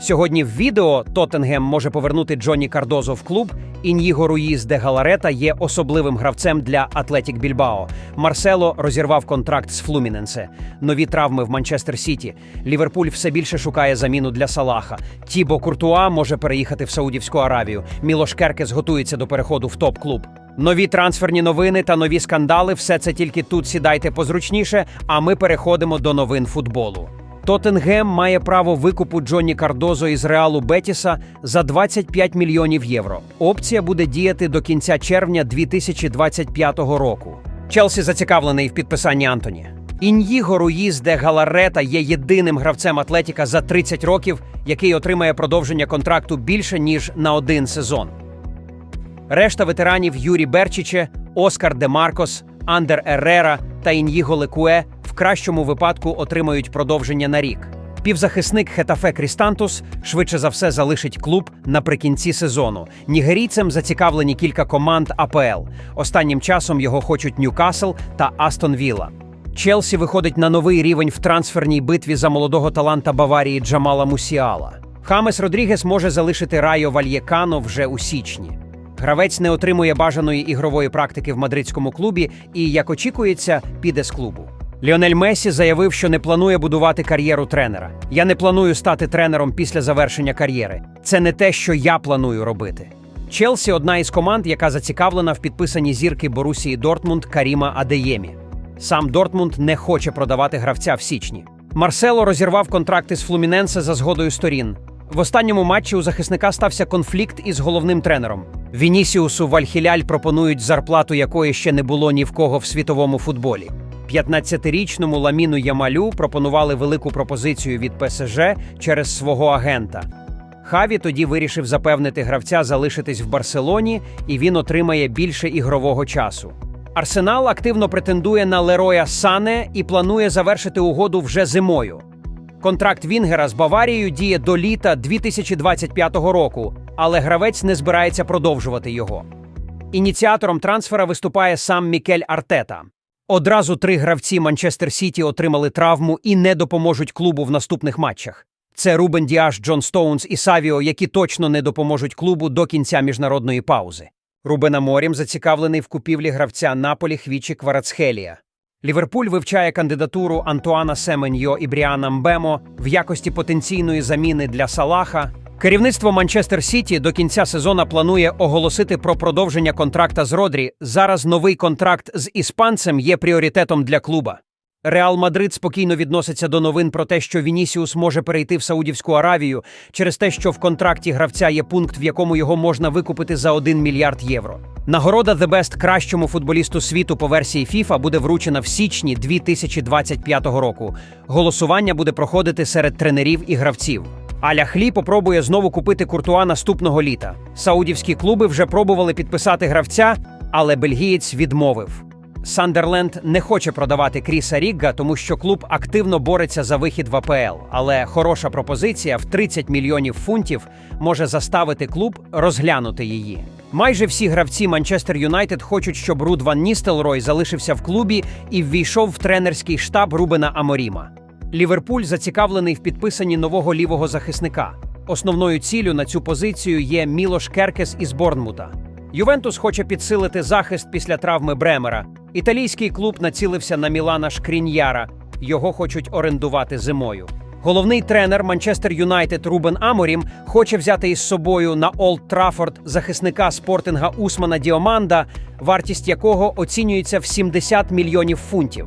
Сьогодні в відео Тоттенгем може повернути Джонні Кардозо в клуб. Ін'їго Руїз де Галарета є особливим гравцем для Атлетік Більбао. Марсело розірвав контракт з Флуміненсе. Нові травми в Манчестер Сіті. Ліверпуль все більше шукає заміну для Салаха. Тібо Куртуа може переїхати в Саудівську Аравію. Мілош Керкес готується до переходу в топ-клуб. Нові трансферні новини та нові скандали. Все це тільки тут сідайте позручніше. А ми переходимо до новин футболу. Тоттенгем має право викупу Джонні Кардозо із Реалу Бетіса за 25 мільйонів євро. Опція буде діяти до кінця червня 2025 року. Челсі зацікавлений в підписанні Антоні. Ін'їго Руїз де Галарета є єдиним гравцем Атлетіка за 30 років, який отримає продовження контракту більше ніж на один сезон. Решта ветеранів Юрі Берчиче, Оскар Де Маркос, Андер Еррера та Ін'їго Лекуе кращому випадку отримають продовження на рік. Півзахисник Хетафе Крістантус швидше за все залишить клуб наприкінці сезону. Нігерійцем зацікавлені кілька команд АПЛ. Останнім часом його хочуть Ньюкасл та Астон Вілла. Челсі виходить на новий рівень в трансферній битві за молодого таланта Баварії Джамала Мусіала. Хамес Родрігес може залишити Райо Вальєкано вже у січні. Гравець не отримує бажаної ігрової практики в мадридському клубі і, як очікується, піде з клубу. Ліонель Месі заявив, що не планує будувати кар'єру тренера. Я не планую стати тренером після завершення кар'єри. Це не те, що я планую робити. Челсі одна із команд, яка зацікавлена в підписанні зірки Борусії Дортмунд Каріма Адеємі. Сам Дортмунд не хоче продавати гравця в січні. Марсело розірвав контракти з Флуміненсе за згодою сторін. В останньому матчі у захисника стався конфлікт із головним тренером. Вінісіусу Вальхіляль пропонують зарплату, якої ще не було ні в кого в світовому футболі. 15-річному Ламіну Ямалю пропонували велику пропозицію від ПСЖ через свого агента. Хаві тоді вирішив запевнити гравця залишитись в Барселоні, і він отримає більше ігрового часу. Арсенал активно претендує на Лероя Сане і планує завершити угоду вже зимою. Контракт Вінгера з Баварією діє до літа 2025 року, але гравець не збирається продовжувати його. Ініціатором трансфера виступає сам Мікель Артета. Одразу три гравці Манчестер Сіті отримали травму і не допоможуть клубу в наступних матчах. Це Рубен Діаш, Джон Стоунс і Савіо, які точно не допоможуть клубу до кінця міжнародної паузи. Рубен Аморім зацікавлений в купівлі гравця Наполі Хвічі Кварацхелія. Ліверпуль вивчає кандидатуру Антуана Семеньо і Бріана Мбемо в якості потенційної заміни для Салаха. Керівництво Манчестер Сіті до кінця сезону планує оголосити про продовження контракта з Родрі. Зараз новий контракт з іспанцем є пріоритетом для клуба. Реал Мадрид спокійно відноситься до новин про те, що Вінісіус може перейти в Саудівську Аравію через те, що в контракті гравця є пункт, в якому його можна викупити за 1 мільярд євро. Нагорода The Best кращому футболісту світу по версії FIFA буде вручена в січні 2025 року. Голосування буде проходити серед тренерів і гравців. Аля Хлі попробує знову купити куртуа наступного літа. Саудівські клуби вже пробували підписати гравця, але бельгієць відмовив. Сандерленд не хоче продавати Кріса Рігга, тому що клуб активно бореться за вихід в АПЛ. Але хороша пропозиція в 30 мільйонів фунтів може заставити клуб розглянути її. Майже всі гравці Манчестер Юнайтед хочуть, щоб Руд Ван Ністелрой залишився в клубі і ввійшов в тренерський штаб Рубена Аморіма. Ліверпуль зацікавлений в підписанні нового лівого захисника. Основною ціллю на цю позицію є Мілош Керкес із Борнмута. Ювентус хоче підсилити захист після травми Бремера. Італійський клуб націлився на Мілана Шкріньяра. Його хочуть орендувати зимою. Головний тренер Манчестер Юнайтед Рубен Аморім хоче взяти із собою на Олд Траффорд захисника спортинга Усмана Діоманда, вартість якого оцінюється в 70 мільйонів фунтів.